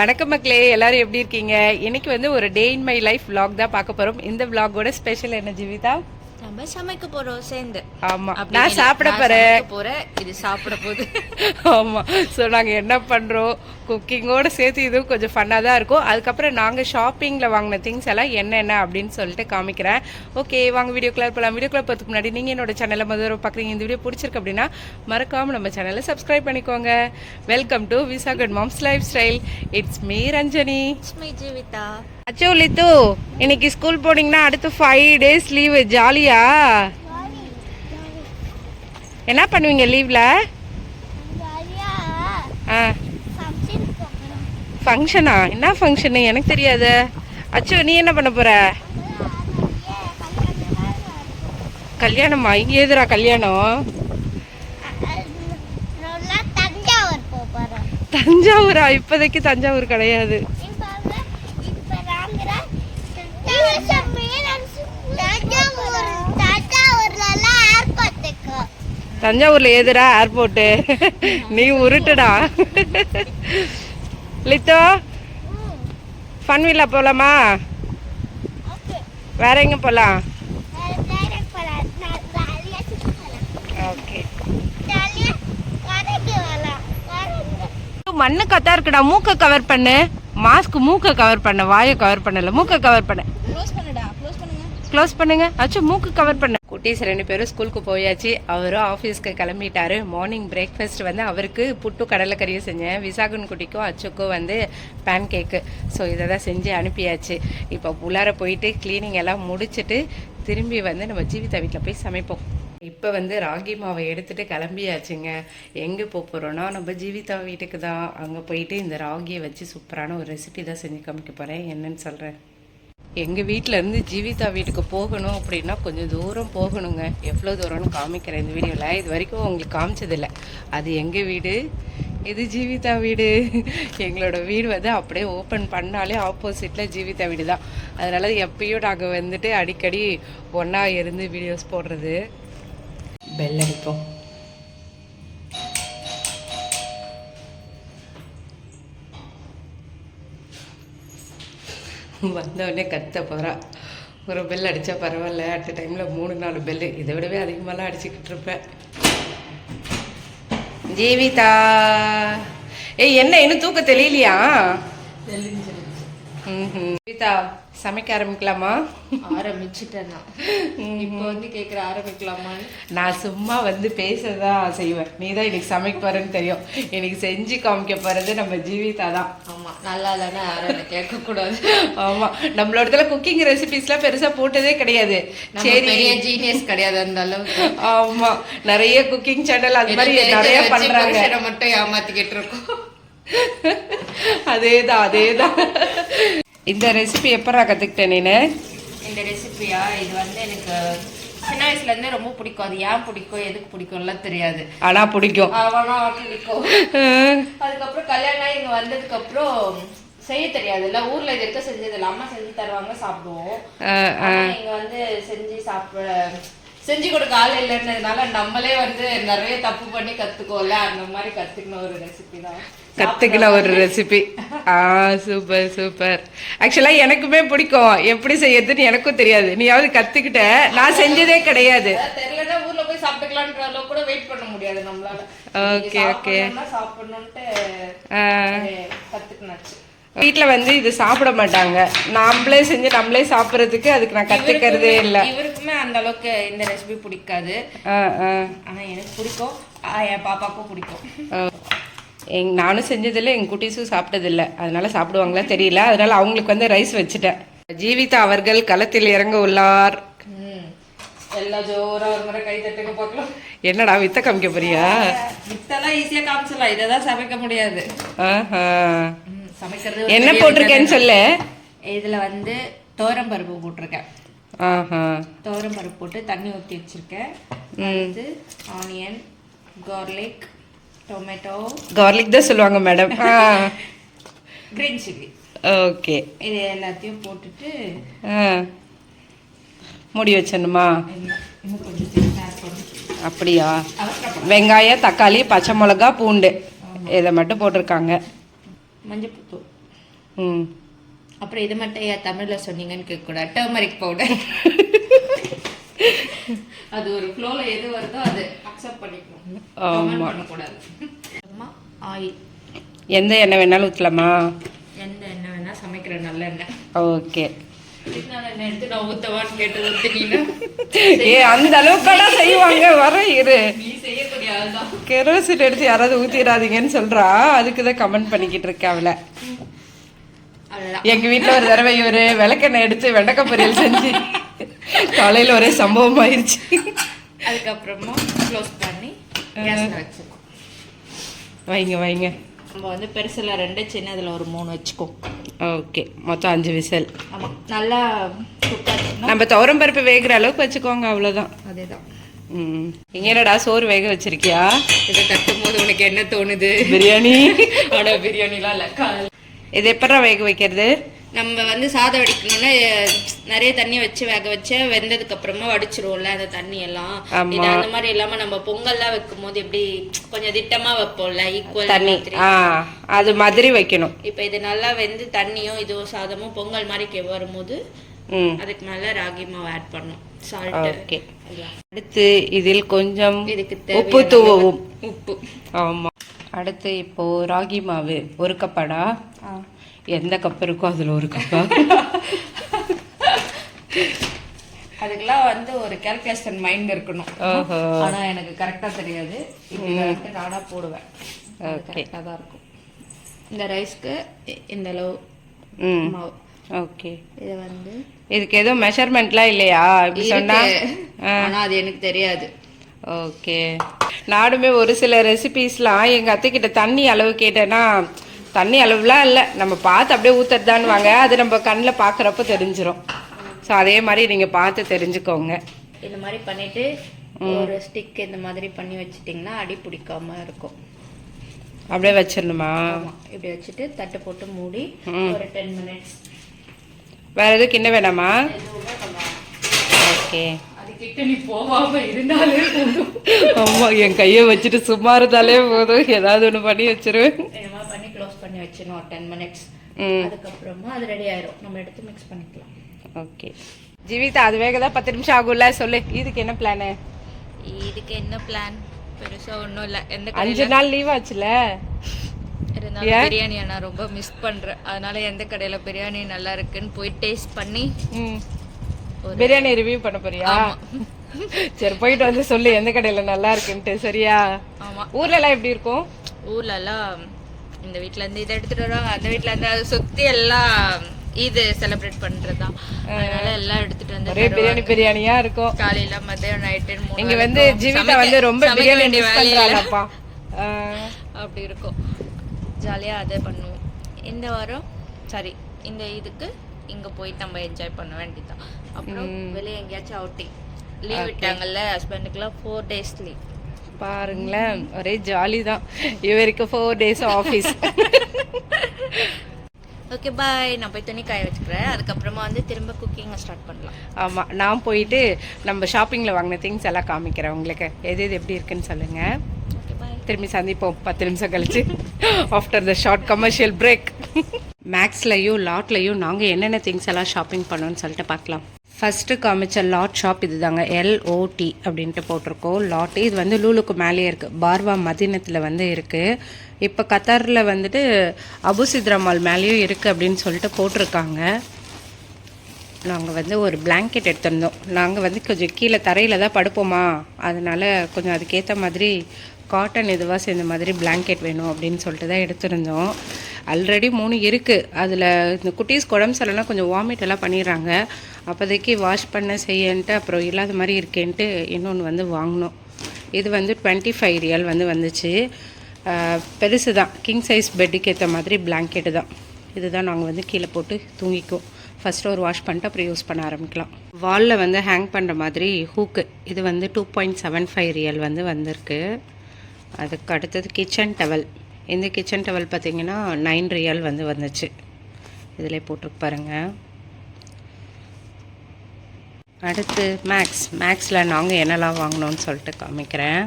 வணக்கம் மக்களே எல்லாரும் எப்படி இருக்கீங்க? இன்னைக்கு வந்து ஒரு day in my life vlog தான் பார்க்க போகிறோம் இந்த விளாகோட ஸ்பெஷல் என்ன ஜீவிதா? நம்ம சமைக்க போறோம் சேர்ந்து. ஆமா. நான் சாப்பிட போறேன். போறேன். இது சாப்பிட போகுது. ஆமா. ஸோ நாங்கள் என்ன பண்ணுறோம் குக்கிங்கோட சேர்த்து இதுவும் கொஞ்சம் ஃபன்னாக தான் இருக்கும். அதுக்கப்புறம் நாங்கள் ஷாப்பிங்கில் வாங்கின திங்ஸ் எல்லாம் என்னென்ன அப்படின்னு சொல்லிட்டு காமிக்கிறேன். ஓகே வாங்க வீடியோ கிளர் போகலாம் வீடியோ கிளர் போகிறதுக்கு முன்னாடி நீங்கள் என்னோட சேனலை முதல்ல பார்க்குறீங்க இந்த வீடியோ பிடிச்சிருக்கு அப்படின்னா மறக்காமல் நம்ம சேனலை சப்ஸ்கிரைப் பண்ணிக்கோங்க. Welcome to visa good moms lifestyle it's me Ranjani Sumi Jeevitha அச்சோ லித்து இன்னைக்கு ஸ்கூல் போனீங்கன்னா அடுத்து ஃபைவ் டேஸ் லீவு ஜாலியா? என்ன பண்ணுவீங்க லீவ்ல ஆ. ஃபங்க்ஷனா என்ன ஃபங்க்ஷனு எனக்கு தெரியாது. அச்சோ நீ என்ன பண்ண போற? கல்யாணமா? இங்கே எதுரா கல்யாணம்? தஞ்சாவூரா? இப்போதைக்கு தஞ்சாவூர் கிடையாது. தஞ்சாவூர்ல எதுடா ஏர்போர்ட்டு நீ உருட்டுடா. லித்தோ ஃபன் போகலாமா போலாமா? வேற எங்க போலாம்? ஓகே மண்ணு கத்தா இருக்குடா. மூக்க கவர் பண்ணு. மாஸ்க் மூக்க கவர் பண்ண. வாயை கவர் பண்ணல. மூக்க கவர் பண்ண க்ளோஸ் பண்ணுடா க்ளோஸ் பண்ணுங்க க்ளோஸ் பண்ணுங்க. அச்சு மூக்கு கவர் பண்ண. குட்டீஸ் ரெண்டு பேரும் ஸ்கூலுக்கு போயாச்சு. அவரும் ஆஃபீஸ்க்கு கிளம்பிட்டாரு. மார்னிங் பிரேக்ஃபாஸ்ட் வந்து அவருக்கு புட்டு கடலைக்கறியும் செஞ்சேன். விசாகன் குட்டிக்கும் அச்சுக்கும் வந்து பேன் கேக்கு ஸோ இதை தான் செஞ்சு அனுப்பியாச்சு. இப்போ உள்ளார போயிட்டு க்ளீனிங் எல்லாம் முடிச்சுட்டு திரும்பி வந்து நம்ம ஜீவிதா வீட்டில் போய் சமைப்போம். இப்போ வந்து ராகி மாவை எடுத்துகிட்டு கிளம்பியாச்சுங்க. எங்கே போக போகிறோன்னா நம்ம ஜீவிதா வீட்டுக்கு தான். அங்கே போயிட்டு இந்த ராகியை வச்சு சூப்பரான ஒரு ரெசிபி தான் செஞ்சு காமிக்க போகிறேன் என்னன்னு சொல்கிறேன் எங்கள் வீட்டில் இருந்து ஜீவிதா வீட்டுக்கு போகணும் அப்படின்னா கொஞ்சம் தூரம் போகணுங்க. எவ்வளோ தூரம்னு காமிக்கிறேன் இந்த வீடியோவில் இது வரைக்கும் உங்களுக்கு காமிச்சதில்லை. அது எங்கள் வீடு? இது ஜீவிதா வீடு. எங்களோட வீடு வந்து அப்படியே ஓப்பன் பண்ணாலே ஆப்போசிட்டில் ஜீவிதா வீடு தான் அதனால் எப்பயும் நாங்கள் வந்துட்டு அடிக்கடி ஒன்றா இருந்து வீடியோஸ் போடுறது. பெல் அடிப்போம். வந்தவொடனே கத்த போகிறா ஒரு பெல் அடித்தா பரவாயில்ல அட் டைமில் மூணு நாலு பெல்லு இதை விடவே அதிகமாகலாம் அடிச்சுக்கிட்டு இருப்பேன். ஜீவிதா. ஏய் என்ன இன்னும் தூக்க தெரியலையா ம் ஜீவிதா. சமைக்க ஆரம்பிக்கலாமா? ஆரம்பிச்சுட்டேன். நான் இப்போ வந்து கேக்குற ஆரம்பிக்கலாமான்னு? நான் சும்மா வந்து பேசதான் செய்வேன். நீ தான் இன்னைக்கு சமைக்க போறேன்னு தெரியும். இன்னைக்கு செஞ்சு காமிக்க போறது நம்ம ஜீவிதா தான். ஆமா நல்லா இல்லைன்னா யாரும் என்ன கேட்க கூடாது ஆமா நம்மளோடதுல குக்கிங் ரெசிபிஸ்லாம் பெருசா போட்டதே கிடையாது. சரி. பெரிய ஜீனியஸ் கிடையாது அந்த அளவுக்கு. ஆமா நிறைய குக்கிங் சேனல் அது மாதிரி நிறைய புருஷனை மட்டும் ஏமாத்திக்கிட்டு இருக்கோம். அதேதான் அதேதான். இந்த ரெசிபி எப்பரா கத்துக்கிட்டேன் நீனு? இந்த ரெசிபியா இது வந்து எனக்கு சின்ன வயசுல இருந்தே ரொம்ப பிடிக்கும். அது ஏன் பிடிக்கும்? எதுக்கு பிடிக்கும்லாம் தெரியாது. ஆனா பிடிக்கும். அவனா பிடிக்கும். அதுக்கப்புறம் கல்யாணம் இங்க வந்ததுக்கு அப்புறம் செய்ய தெரியாதுல்ல. ஊர்ல இது இருக்க செஞ்சது இல்ல அம்மா செஞ்சு தருவாங்க சாப்பிடுவோம். ஆனா இங்க வந்து செஞ்சு சாப்பிட செஞ்சு கொடுக்க ஆள் இல்லைன்றதுனால நம்மளே வந்து நிறைய தப்பு பண்ணி கத்துக்கோல அந்த மாதிரி கத்துக்கின ஒரு ரெசிபி தான். கத்துக்கின ஒரு ரெசிபி ஆ சூப்பர் சூப்பர் ஆக்சுவலா எனக்குமே பிடிக்கும். எப்படி செய்யறதுன்னு எனக்கும் தெரியாது. நீயாவது கத்துக்கிட்ட. நான் செஞ்சதே கிடையாது. தெரியலன்னா ஊர்ல போய் சாப்பிட்டுக்கலான்ற அளவுக்கு கூட வெயிட் பண்ண முடியாது நம்மளால. Okay. சாப்பிடணும்னா சாப்பிடணும்ட்டு கத்துக்கினாச்சு. வீட்ல வந்து இது சாப்பிட மாட்டாங்க. நாமளே செஞ்சு நம்மளே சாப்பிட்றதுக்கு அதுக்கு நான் கத்துக்கிறதே இல்ல. இவருக்குமே அந்த அளவுக்கு இந்த ரெசிபி பிடிக்காது. ஆ, ஆ. ஆனா எனக்கு பிடிக்கும். என் பாப்பாக்கும் பிடிக்கும். எங் நானும் செஞ்சதில்ல எங்க குட்டீஸும் சாப்பிட்டதில்ல. அதனால சாப்பிடுவாங்களா தெரியல. அதனால அவங்களுக்கு வந்து ரைஸ் வச்சுட்டேன். ஜீவிதா அவர்கள் களத்தில் இறங்க உள்ளார். என்னடா வித்த காமிக்க போறியா? மித்தெல்லாம் ஈஸியா காமிச்சிடலாம். இதை தான் சமைக்க முடியாது. சமைக்கிறது என்ன போட்டிருக்கேன்னு சொல்லு. இதுல வந்து துவரம் பருப்பு போட்டிருக்கேன். ஆஹா. துவரம் பருப்பு போட்டு தண்ணி ஊற்றி வச்சிருக்கேன். அடுத்து ஆனியன் கார்லிக் டொமேட்டோ கார்லிக் தான் சொல்லுவாங்க மேடம் கிரீன் சில்லி ஓகே இது எல்லாத்தையும் போட்டுட்டு மூடி இருக்கணும் அப்படியா? வெங்காயம் தக்காளி பச்சை மிளகா பூண்டு. இதை மட்டும் போட்டிருக்காங்க. மஞ்சள் தூள் ம். அப்புறம் இது மட்டும் ஏன் தமிழ்ல சொன்னீங்கன்னு கேட்க கூடாது டர்மரிக் பவுடர் அது ஒரு ஃப்ளோல எது வருதோ அது அக்செப்ட் பண்ணிக்கணும். ஆமா. பண்ணக்கூடாது. ஆயில். எந்த எண்ணெய் வேணாலும் ஊற்றலாமா எந்த எண்ணெய் வேணா சமைக்கிற நல்ல எண்ணெய். ஓகே. ஏ அந்த அளவுக்கெல்லாம் செய்வாங்க? வர இரு. கெரோசின் எடுத்து யாராவது ஊத்திடாதீங்கன்னு சொல்றா. அதுக்கு தான் கமெண்ட் பண்ணிக்கிட்டு இருக்கேன் அவளை. எங்க வீட்ல ஒரு தடவை இவரு விளக்கெண்ணெய் எடுத்து வெண்டைக்காய் பொரியல் செஞ்சு காலையில ஒரே சம்பவம் ஆயிருச்சு. அதுக்கப்புறமா க்ளோஸ் பண்ணி வைங்க வைங்க. நம்ம வந்து பெருசுல ரெண்டு சின்னதுல ஒரு மூணு வச்சுக்கோ. ஓகே மொத்தம் அஞ்சு விசல். ஆமா நல்லா நம்ம துவரம் பருப்பு வேகிற அளவுக்கு வச்சுக்கோங்க அவ்வளவுதான். அதேதான். ம். இங்க என்னடா சோறு வேக வச்சிருக்கியா? இதை தட்டும் போது உனக்கு என்ன தோணுது? பிரியாணி. ஆனா பிரியாணிலாம் இல்ல. கால் இது எப்படா வேக வைக்கிறது? நம்ம வந்து சாதம் வடிக்கணும்னா நிறைய தண்ணி வச்சு வேக வச்சு வெந்ததுக்கு அப்புறமா வடிச்சிருவோம்ல அந்த தண்ணி எல்லாம். இது அந்த மாதிரி இல்லாம நம்ம பொங்கல்லாம் வைக்கும் போது எப்படி கொஞ்சம் திட்டமா வைப்போம்ல ஈக்குவல் தண்ணி. ஆ அது மாதிரி வைக்கணும். இப்ப இது நல்லா வெந்து தண்ணியும் இதுவும் சாதமும் பொங்கல் மாதிரி வரும்போது ம். அதுக்கு மேல ராகி மாவு ஆட் பண்ணும் சால்ட் ஓகே. அடுத்து இதில் கொஞ்சம் இதுக்கு உப்பு தூவவும். உப்பு. ஆமா. அடுத்து இப்போ ராகி மாவு ஒரு கப்பாடா எந்த கப் இருக்கோ அதுல ஒரு கப்பா அதுக்கெல்லாம் வந்து ஒரு கேல்குலேஷன் மைண்ட் இருக்கணும். ஓஹோ. ஆனா எனக்கு கரெக்டா தெரியாது. இப்படி வந்து நானா போடுவேன். ஓகே கரெக்டா தான் இருக்கும். இந்த ரைஸ்க்கு இந்த அளவு மாவு. ஓகே இது வந்து இதுக்கு எதுவும் மெஷர்மெண்ட்லாம் இல்லையா? இப்படி சொன்னா? இருக்கு. ஆனா அது எனக்கு தெரியாது. ஓகே நானுமே ஒரு சில ரெசிபீஸ்லாம் எங்கள் அத்தைக்கிட்ட தண்ணி அளவு கேட்டேன்னா தண்ணி அளவுலாம் இல்லை. நம்ம பார்த்து அப்படியே ஊற்றுறதான்வாங்க அது நம்ம கண்ணில் பார்க்குறப்ப தெரிஞ்சிரும். ஸோ அதே மாதிரி நீங்கள் பார்த்து தெரிஞ்சுக்கோங்க. இந்த மாதிரி பண்ணிட்டு ஒரு ஸ்டிக் இந்த மாதிரி பண்ணி வச்சிட்டிங்கன்னா அடி பிடிக்காம இருக்கும். அப்படியே வச்சிடணுமா? ஆமா. இப்படி வச்சுட்டு தட்டு போட்டு மூடி ஒரு டென் மினிட்ஸ் வேற எதுவும் கிண்ண வேணாமா? ஓகே. ஆமா என் கையை வச்சுட்டு சும்மா இருந்தாலே போதும். ஏதாவது ஒன்று பண்ணி வச்சிருவேன். பண்ணி வச்சிடணும் டென் மினிட்ஸ் அதுக்கப்புறமா அது ரெடி ஆயிரும். நம்ம எடுத்து மிக்ஸ் பண்ணிக்கலாம். ஓகே ஜீவிதா அது வேக தான் பத்து நிமிஷம் ஆகும்ல? சொல்லு. இதுக்கு என்ன பிளானு இதுக்கு என்ன பிளான் பெருசா ஒன்றும் இல்லை. எந்த அஞ்சு நாள் லீவ் ஆச்சுல? இருந்தாலும் பிரியாணி நான் ரொம்ப மிஸ் பண்றேன். அதனால எந்த கடையில பிரியாணி நல்லா இருக்குன்னு போய் டேஸ்ட் பண்ணி ம். பிரியாணி ரிவ்யூ பண்ண போறியா? சரி போயிட்டு வந்து சொல்லு. எந்த கடையில நல்லா இருக்குன்ட்டு. சரியா? ஆமா. ஊர்ல எல்லாம் எப்படி இருக்கும்? ஊர்ல எல்லாம் இந்த வீட்ல இருந்து இதை எடுத்துட்டு வருவாங்க. அந்த வீட்ல இருந்து அதை சுத்தி எல்லாம் இது செலிப்ரேட் பண்றதுதான். அதனால எல்லாம் எடுத்துட்டு வந்து ஒரே பிரியாணி பிரியாணியா இருக்கும். காலையில மதியம் நைட்டு இங்க வந்து ஜீவிதா வந்து ரொம்ப பிரியாணி மிஸ் அப்படி இருக்கும். ஜாலியா அதை பண்ணுவோம். இந்த வாரம் சாரி இந்த இதுக்கு இங்க போய் நம்ம என்ஜாய் பண்ண வேண்டியதுதான். அப்புறம் வெளியே எங்கேயாச்சும் அவுட்டிங் லீவ் விட்டாங்கல்ல ஹஸ்பண்டுக்குலாம் ஃபோர் டேஸ் லீவ் பாருங்களேன். ஒரே ஜாலி தான். இவருக்கு four days office okay bye நான் போய் துணி காய வச்சுக்கிறேன். அதுக்கப்புறமா வந்து திரும்ப குக்கிங்கை ஸ்டார்ட் பண்ணலாம். ஆமா நான் போயிட்டு நம்ம ஷாப்பிங்ல வாங்கின திங்ஸ் எல்லாம் காமிக்கிறேன் உங்களுக்கு. எது எது எப்படி இருக்குன்னு சொல்லுங்க. ஓகே பாய் திரும்பி சந்திப்போம். பத்து நிமிஷம் கழிச்சு. After the short commercial break மேக்ஸ்லையும் லாட்லையும் நாங்கள் என்னென்ன திங்ஸ் எல்லாம் ஷாப்பிங் பண்ணோம்னு சொல்லிட்டு பார்க்கலாம். ஃபஸ்ட்டு காமிச்ச லாட் ஷாப் இதுதாங்க. எல்ஓடி அப்படின்ட்டு போட்டிருக்கோம். லாட் இது வந்து லூலுக்கு மேலேயே இருக்குது பார்வா மதினத்தில் வந்து இருக்குது இப்போ கத்தாரில் வந்துட்டு அபுசித்ரமால் மேலேயும் இருக்குது அப்படின்னு சொல்லிட்டு போட்டிருக்காங்க. நாங்கள் வந்து ஒரு பிளாங்கெட் எடுத்திருந்தோம். நாங்கள் வந்து கொஞ்சம் கீழே தரையில் தான் படுப்போமா. அதனால் கொஞ்சம் அதுக்கேற்ற மாதிரி காட்டன் இதுவாக சேர்ந்த மாதிரி பிளாங்கெட் வேணும் அப்படின்னு சொல்லிட்டு தான் எடுத்திருந்தோம். ஆல்ரெடி மூணு இருக்குது அதில் இந்த குட்டீஸ் உடம்பு சரியில்லைனா கொஞ்சம் வாமிட் எல்லாம் பண்ணிடுறாங்க. அப்போதைக்கு வாஷ் பண்ண செய்யன்ட்டு அப்புறம் இல்லாத மாதிரி இருக்கேன்ட்டு இன்னொன்று வந்து வாங்கினோம். இது வந்து டுவெண்ட்டி ஃபைவ் ரியல் வந்து வந்துச்சு. பெருசு தான். கிங் சைஸ் பெட்டுக்கு ஏற்ற மாதிரி பிளாங்கெட்டு தான். இதுதான் நாங்கள் வந்து கீழே போட்டு தூங்கிக்குவோம். ஃபஸ்ட்டு ஒரு வாஷ் பண்ணிட்டு அப்புறம் யூஸ் பண்ண ஆரம்பிக்கலாம். வாலில் வந்து ஹேங் பண்ணுற மாதிரி ஹூக்கு இது வந்து two point seven five riyal வந்து வந்திருக்கு. அதுக்கு அடுத்தது கிச்சன் டவல் இந்த கிச்சன் டவல் பார்த்திங்கன்னா நைன் ரியல் வந்து வந்துச்சு. இதில் போட்டிருக்கு பாருங்கள் அடுத்து மேக்ஸ் மேக்ஸில் நாங்கள் என்னெல்லாம் வாங்கினோன்னு சொல்லிட்டு காமிக்கிறேன்.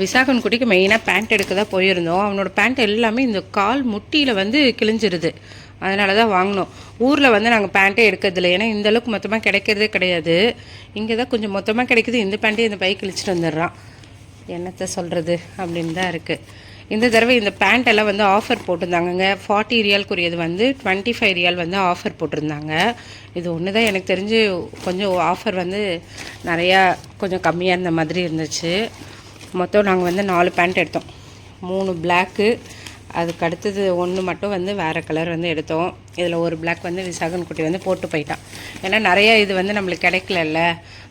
விசாகன் குட்டிக்கு மெயினாக பேண்ட் எடுக்க தான் போயிருந்தோம். அவனோட பேண்ட் எல்லாமே இந்த கால் முட்டியில் வந்து கிழிஞ்சிருது. அதனால தான் வாங்கினோம். ஊரில் வந்து நாங்கள் பேண்ட்டே எடுக்கிறதில்ல. ஏன்னா இந்தளவுக்கு மொத்தமாக கிடைக்கிறதே கிடையாது. இங்கே தான் கொஞ்சம் மொத்தமாக கிடைக்குது. இந்த பேண்ட்டே இந்த பைக் இழிச்சிட்டு வந்துடுறான். என்னத்தை சொல்கிறது அப்படின்னு தான் இருக்குது இந்த தடவை இந்த பேண்ட் எல்லாம் வந்து ஆஃபர் போட்டிருந்தாங்கங்க. ஃபார்ட்டி ரியால்க்குரியது வந்து டுவெண்ட்டி ஃபைவ் ரியால் வந்து ஆஃபர் போட்டிருந்தாங்க. இது ஒன்று தான் எனக்கு தெரிஞ்சு கொஞ்சம் ஆஃபர் வந்து நிறையா கொஞ்சம் கம்மியாக இருந்த மாதிரி இருந்துச்சு. மொத்தம் நாங்கள் வந்து நாலு பேண்ட் எடுத்தோம். மூணு பிளாக்கு அதுக்கு அடுத்தது ஒன்று மட்டும் வந்து வேறு கலர் வந்து எடுத்தோம். இதில் ஒரு பிளாக் வந்து விசாகன் குட்டி வந்து போட்டு போயிட்டான். ஏன்னா நிறைய இது வந்து நம்மளுக்கு கிடைக்கலல்ல.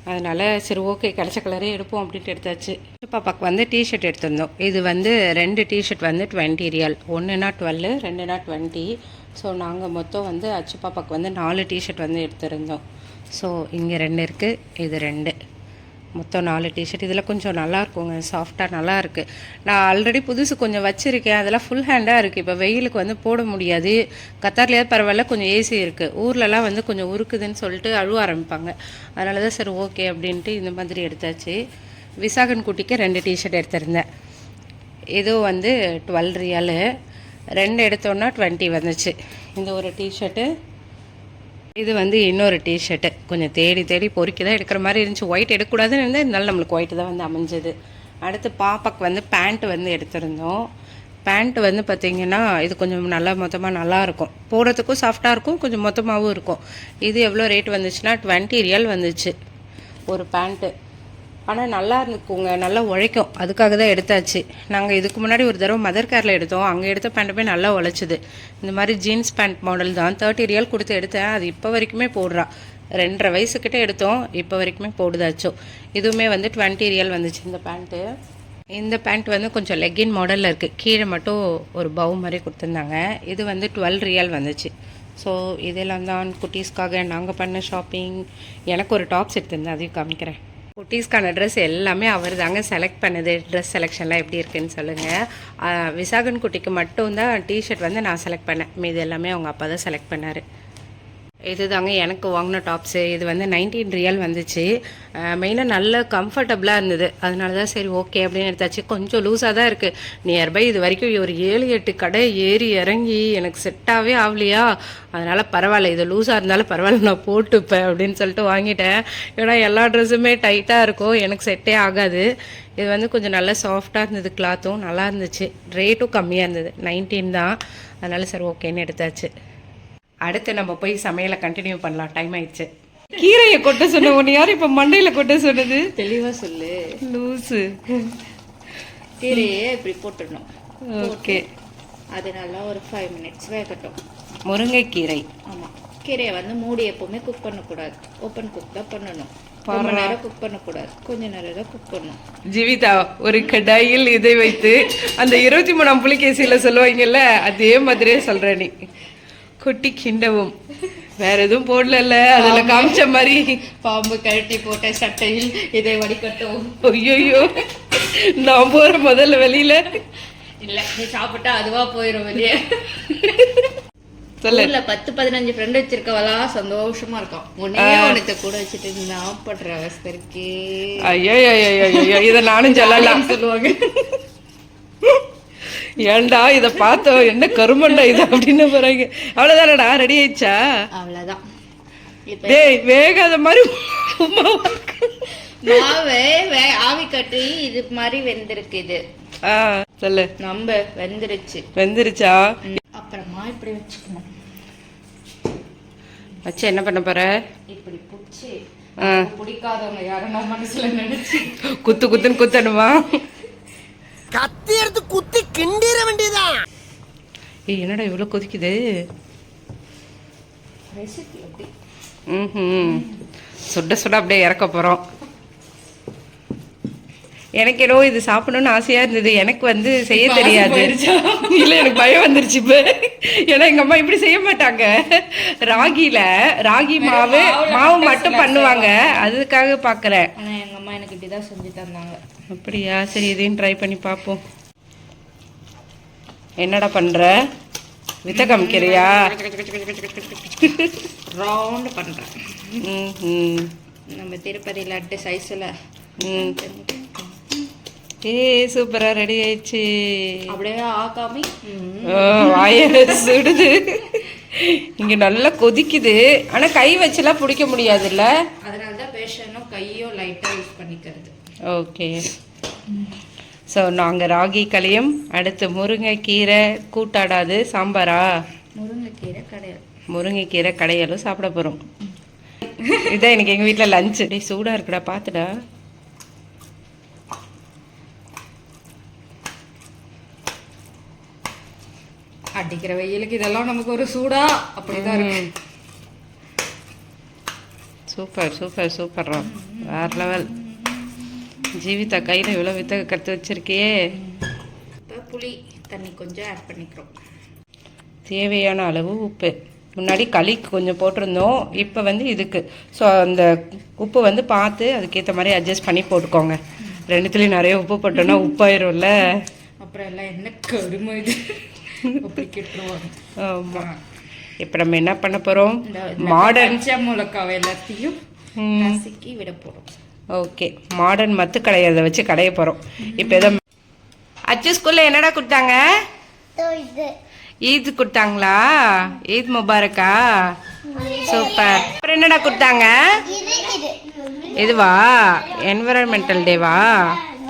அதனால் சரி ஓகே கிடைச்ச கலரே எடுப்போம் அப்படின்ட்டு எடுத்தாச்சு. பாப்பாக்கு வந்து டிஷர்ட் எடுத்திருந்தோம். இது வந்து ரெண்டு டிஷர்ட் வந்து டுவெண்ட்டி ரியல் ஒன்றுனா டுவெல் ரெண்டுனா டுவெண்ட்டி ஸோ நாங்கள் மொத்தம் வந்து அச்சு பாப்பாக்கு வந்து நாலு டிஷர்ட் வந்து எடுத்திருந்தோம். ஸோ இங்கே ரெண்டு இருக்குது இது ரெண்டு. மொத்தம் நாலு டிஷர்ட் இதெல்லாம் கொஞ்சம் நல்லா இருக்குங்க சாஃப்டாக நல்லாயிருக்கு. நான் ஆல்ரெடி புதுசு கொஞ்சம் வச்சுருக்கேன். அதெல்லாம் ஃபுல் ஹேண்டாக இருக்குது இப்போ வெயிலுக்கு வந்து போட முடியாது. கத்தார்லேயாவது பரவாயில்ல. கொஞ்சம் ஏசி இருக்குது ஊர்லலாம் வந்து கொஞ்சம் உருக்குதுன்னு சொல்லிட்டு அழுவ ஆரம்பிப்பாங்க. அதனால தான் சரி ஓகே அப்படின்ட்டு இந்த மாதிரி எடுத்தாச்சு. விசாகன் குட்டிக்கு ரெண்டு டிஷர்ட் எடுத்திருந்தேன். ஏதோ வந்து டுவெல் ரியாலு ரெண்டு எடுத்தோன்னா டுவெண்ட்டி வந்துச்சு. இந்த ஒரு டிஷர்ட்டு இது வந்து இன்னொரு டிஷர்ட்டு கொஞ்சம் தேடி தேடி பொறுக்கி தான் எடுக்கிற மாதிரி இருந்துச்சு. ஒயிட் எடுக்கக்கூடாதுன்னு இருந்தால் இருந்தாலும் நம்மளுக்கு ஒயிட் தான் வந்து அமைஞ்சது. அடுத்து பாப்பாக்கு வந்து பேண்ட் வந்து எடுத்திருந்தோம். பேண்ட் வந்து பார்த்திங்கன்னா இது கொஞ்சம் நல்லா மொத்தமாக நல்லாயிருக்கும் போடுறதுக்கும் சாஃப்டாக இருக்கும். கொஞ்சம் மொத்தமாகவும் இருக்கும். இது எவ்வளோ ரேட் வந்துச்சுன்னா டுவெண்ட்டி ரியல் வந்துச்சு. ஒரு பேண்ட்டு ஆனால் நல்லா இருந்துக்குங்க நல்லா உழைக்கும். அதுக்காக தான் எடுத்தாச்சு. நாங்கள் இதுக்கு முன்னாடி ஒரு தடவை மதர் கேரில் எடுத்தோம். அங்கே எடுத்த பேண்ட்டுமே நல்லா உழைச்சிது. இந்த மாதிரி ஜீன்ஸ் பேண்ட் மாடல் தான். தேர்ட்டி ரியல் கொடுத்து எடுத்தேன். அது இப்போ வரைக்குமே போடுறா. ரெண்டரை வயசுக்கிட்ட எடுத்தோம். இப்போ வரைக்குமே போடுதாச்சோ. இதுவுமே வந்து டுவெண்ட்டி ரியல் வந்துச்சு இந்த பேண்ட்டு இந்த பேண்ட் வந்து கொஞ்சம் லெக்கின் மாடலில் இருக்குது கீழே மட்டும் ஒரு பவு மாதிரி கொடுத்துருந்தாங்க. இது வந்து டுவெல் ரியல் வந்துச்சு. ஸோ இதெல்லாம் தான் குட்டீஸ்க்காக நாங்கள் பண்ண ஷாப்பிங் எனக்கு ஒரு டாப்ஸ் எடுத்திருந்தேன். அதையும் காமிக்கிறேன். குட்டீஸ்க்கான ட்ரெஸ் எல்லாமே அவர் தாங்க செலக்ட் பண்ணது ட்ரெஸ் செலெக்ஷன்லாம் எப்படி இருக்குன்னு சொல்லுங்கள் விசாகன் குட்டிக்கு மட்டும்தான் டிஷர்ட் வந்து நான் செலக்ட் பண்ணேன். மீது எல்லாமே அவங்க அப்பா தான் செலக்ட் பண்ணார். இது தாங்க எனக்கு வாங்கின டாப்ஸு இது வந்து நைன்டீன் ரியல் வந்துச்சு. மெயினாக நல்ல கம்ஃபர்டபுளாக இருந்தது. அதனால தான் சரி ஓகே அப்படின்னு எடுத்தாச்சு. கொஞ்சம் லூஸாக தான் இருக்குது நியர்பை இது வரைக்கும் ஒரு ஏழு எட்டு கடை ஏறி இறங்கி எனக்கு செட்டாகவே ஆகலையா? அதனால் பரவாயில்ல இது லூஸாக இருந்தாலும் பரவாயில்ல நான் போட்டுப்பேன் அப்படின்னு சொல்லிட்டு வாங்கிட்டேன். ஏன்னா எல்லா ட்ரெஸ்ஸுமே டைட்டாக இருக்கும். எனக்கு செட்டே ஆகாது. இது வந்து கொஞ்சம் நல்லா சாஃப்டாக இருந்தது கிளாத்தும் நல்லா இருந்துச்சு. ரேட்டும் கம்மியாக இருந்தது. நைன்டீன் தான். அதனால் சரி ஓகேன்னு எடுத்தாச்சு. அடுத்து நம்ம போய் சமையலை கண்டினியூ பண்ணலாம். டைம் ஆயிடுச்சு. கீரையை கொட்ட சொன்ன ஒன்று யார் இப்போ மண்டையில் கொட்ட சொன்னது? தெளிவா சொல்லு. லூஸு கீரையே இப்படி போட்டுடணும். ஓகே. அது நல்லா ஒரு ஃபைவ் மினிட்ஸ் வேகட்டும். முருங்கைக்கீரை. ஆமா. கீரையை வந்து மூடி எப்பவுமே குக் பண்ணக்கூடாது. ஓப்பன் குக் தான் பண்ணணும். ரொம்ப நேரம் குக் பண்ணக்கூடாது. கொஞ்ச நேரம் தான் குக் பண்ணணும். ஜீவிதா ஒரு கடாயில் இதை வைத்து அந்த இருபத்தி மூணாம் புலிகேசியில் சொல்லுவாங்கல்ல அதே மாதிரியே சொல்ற நீ. கொட்டி கிண்டவும். வேற எதுவும் போடல அதுல காமிச்ச மாதிரி. பாம்பு கழட்டி போட்ட சட்டையில் இதை வடிகட்டும். ஐயோ நான் போற முதல்ல வெளியில. இல்ல நீ சாப்பிட்டா அதுவா போயிடும் வெளியே. சொல்லு. ஊர்ல பத்து பதினஞ்சு ஃப்ரெண்ட் வச்சிருக்கவளா சந்தோஷமா இருக்கும் ஒன்னே ஒன்னத்தை கூட வச்சுட்டு நான் படுற அவஸ்தை இருக்கே. ஐயோ ஐயோ இதை நானும் சொல்லலாம். சொல்லுவாங்க. ஏன்டா இதை பார்த்தோம் என்ன கருமண்டா இது அப்படின்னு போறாங்க. அவ்வளவுதானடா ரெடி ஆயிடுச்சா? அவ்வளவுதான். இப்ப டேய் வேகாத மாதிரி இருக்கு. மாவு வே- ஆவி கட்டி இது மாதிரி வெந்திருக்கு இது ஆ சொல்லு. நம்ம வெந்துருச்சு. வெந்துருச்சா? அப்புறமா இப்படி வச்சுக்கணும். வச்சு என்ன பண்ண போற? இப்படி பிடிச்சி. பிடிக்காதவங்க யாரும் மனசுல நினைச்சு குத்து குத்துன்னு குத்தணுமா? கத்தி எடுத்து குத்தி கிண்டிர வேண்டியதான் ஏய் என்னடா இவ்வளவு கொதிக்குது? ம் சுட சுட அப்படியே இறக்க போறோம். எனக்கு என்னவோ இது சாப்பிடணும்னு ஆசையா இருந்தது. எனக்கு வந்து செய்ய தெரியாது. இல்ல எனக்கு பயம் வந்துருச்சு இப்ப. ஏன்னா எங்க அம்மா இப்படி செய்ய மாட்டாங்க. ராகில ராகி மாவு மாவு மட்டும் பண்ணுவாங்க. அதுக்காக பாக்குறேன். ஆனா எங்க அம்மா எனக்கு இப்படிதான் செஞ்சு தந்தாங்க. அப்படியா? சரி இதையும் ட்ரை பண்ணி பார்ப்போம். என்னடா பண்ற? வித்த காமிக்கிறியா? ரவுண்ட் பண்றேன் ம் நம்ம திருப்பதி லட்டு சைஸ்ல ம். ஏ சூப்பரா ரெடி ஆயிடுச்சு. அப்படியே ஆக்காமி ம். ஓ, வாய சுடுது. இங்க நல்லா கொதிக்குது. ஆனா கை வச்சுலாம் பிடிக்க முடியாதுல்ல? அதனால தான் பேஷனும் கையும் லைட்டாக யூஸ் பண்ணிக்கிறது. ஓகே ஸோ நாங்கள் ராகி களியும் அடுத்து முருங்கைக்கீரை கூட்டாடாது சாம்பாரா? முருங்கைக்கீரை கிடையாது முருங்கைக்கீரை கடையலும் சாப்பிட போகிறோம் இதான் எனக்கு எங்கள் வீட்டில் லஞ்சு டேய் சூடாக இருக்குடா பார்த்துடா அடிக்கிற வெயிலுக்கு இதெல்லாம் நமக்கு ஒரு சூடா அப்படிதான் இருக்கு. சூப்பர் சூப்பர் சூப்பர்ரா. வேற லெவல் ஜீவிதா கையில் இவ்வளோ வித்த கற்று வச்சிருக்கியே. இப்போ புளி தண்ணி கொஞ்சம் ஆட் பண்ணிக்கிறோம். தேவையான அளவு உப்பு. முன்னாடி களிக்கு கொஞ்சம் போட்டிருந்தோம். இப்போ வந்து இதுக்கு. ஸோ அந்த உப்பு வந்து பார்த்து அதுக்கேற்ற மாதிரி அட்ஜஸ்ட் பண்ணி போட்டுக்கோங்க. ரெண்டுத்துலேயும் நிறைய உப்பு போட்டோன்னா உப்பாயிரும்ல. அப்புறம் எல்லாம் என்ன கருமை இது? அப்படி கெட்டுருவாங்க. ஆமாம் இப்போ நம்ம என்ன பண்ண போகிறோம் மாடர்ன் மிளகாவை எல்லாத்தையும் நசுக்கி விட போறோம். ஓகே மாடர்ன் மத்து கடையிறத வச்சு கடைய போகிறோம் இப்போ எதோ அச்சு ஸ்கூலில் என்னடா கொடுத்தாங்க? ஈத் கொடுத்தாங்களா? ஈத் முபாரக்கா? சூப்பர். அப்புறம் என்னடா கொடுத்தாங்க? இது இது. இதுவா? என்விரான்மெண்டல் டேவா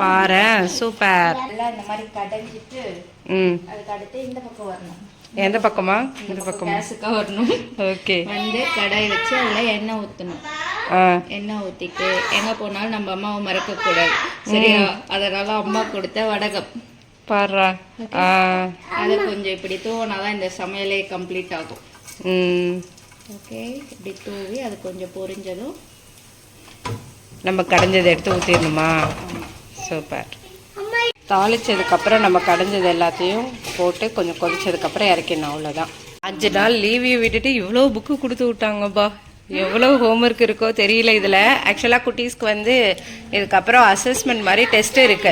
பாரு சூப்பர். எல்லாம் இந்த மாதிரி கடைஞ்சிட்டு ம். அதுக்கு அடுத்து இந்த பக்கம் வரணும். எந்த பக்கமா? இந்த பக்கமா? கேஸுக்காக வரணும். ஓகே. வந்து கடாய் வச்சு அதில் எண்ணெய் ஊற்றணும் எண்ணெய் ஊற்றிட்டு எங்கே போனாலும் நம்ம அம்மாவை மறக்கக்கூடாது. சரியா? அதனால அம்மா கொடுத்த வடகம். பாருடா. ஆ. அதை கொஞ்சம் இப்படி தூவினாதான் இந்த சமையலே கம்ப்ளீட் ஆகும். ஓகே. இப்படி தூவி அது கொஞ்சம் பொரிஞ்சதும். நம்ம கடைஞ்சதை எடுத்து ஊற்றிடணுமா சூப்பர். தாளிச்சதுக்கப்புறம் நம்ம கடைஞ்சது எல்லாத்தையும் போட்டு கொஞ்சம் கொதிச்சதுக்கப்புறம் இறக்கிடணும் அவ்வளோதான் அஞ்சு நாள் லீவையும் விட்டுட்டு இவ்வளோ புக்கு கொடுத்து விட்டாங்கப்பா. எவ்வளோ ஹோம்ஒர்க் இருக்கோ தெரியல இதில். ஆக்சுவலாக குட்டீஸ்க்கு வந்து இதுக்கப்புறம் அசஸ்மெண்ட் மாதிரி டெஸ்ட் இருக்கு.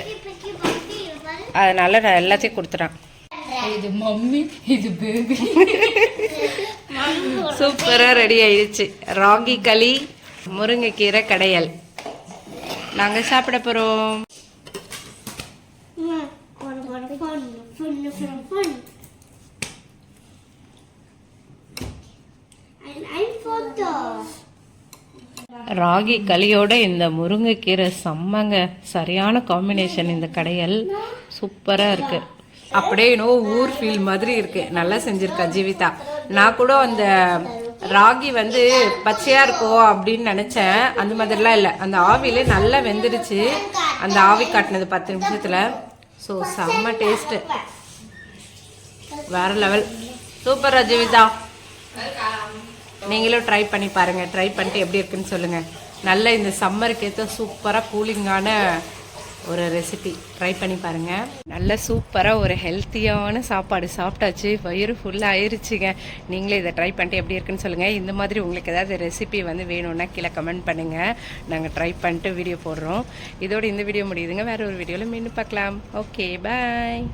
அதனால நான் எல்லாத்தையும் கொடுத்துட்டேன். இது மம்மி இது பேபி சூப்பராக ரெடி ஆயிடுச்சு. ராகி களி முருங்கைக்கீரை கடையல். நாங்கள் சாப்பிட போகிறோம் Fun, fun, fun, fun, fun, fun. Ragi களியோட இந்த முருங்கைக்கீரை செம்மங்க. சரியான காம்பினேஷன் இந்த கடையல். சூப்பராக இருக்கு. அப்படியே இன்னும் ஊர் ஃபீல் மாதிரி இருக்கு. நல்லா செஞ்சிருக்கா ஜீவிதா. நான் கூட அந்த ராகி வந்து பச்சையாக இருக்கும் அப்படின்னு நினச்சேன். அந்த மாதிரிலாம் இல்லை. அந்த ஆவிலே நல்லா வெந்துடுச்சு அந்த ஆவி காட்டினது பத்து நிமிஷத்தில். ஸோ செம்ம டேஸ்ட்டு வேறு லெவல் சூப்பர் ஜீவிதா நீங்களும் ட்ரை பண்ணி பாருங்கள் ட்ரை பண்ணிட்டு எப்படி இருக்குன்னு சொல்லுங்கள் நல்ல இந்த சம்மருக்கு ஏற்ற சூப்பராக கூலிங்கான ஒரு ரெசிபி ட்ரை பண்ணி பாருங்கள் நல்ல சூப்பராக ஒரு ஹெல்த்தியான சாப்பாடு சாப்பிட்டாச்சு. வயிறு ஃபுல்லாக ஆயிருச்சுங்க. நீங்களே இதை ட்ரை பண்ணிட்டு எப்படி இருக்குன்னு சொல்லுங்கள் இந்த மாதிரி உங்களுக்கு ஏதாவது ரெசிபி வந்து வேணும்னா கீழே கமெண்ட் பண்ணுங்கள் நாங்கள் ட்ரை பண்ணிட்டு வீடியோ போடுறோம். இதோட இந்த வீடியோ முடியுதுங்க. வேறு ஒரு வீடியோவில் மீண்டும் பார்க்கலாம். Okay bye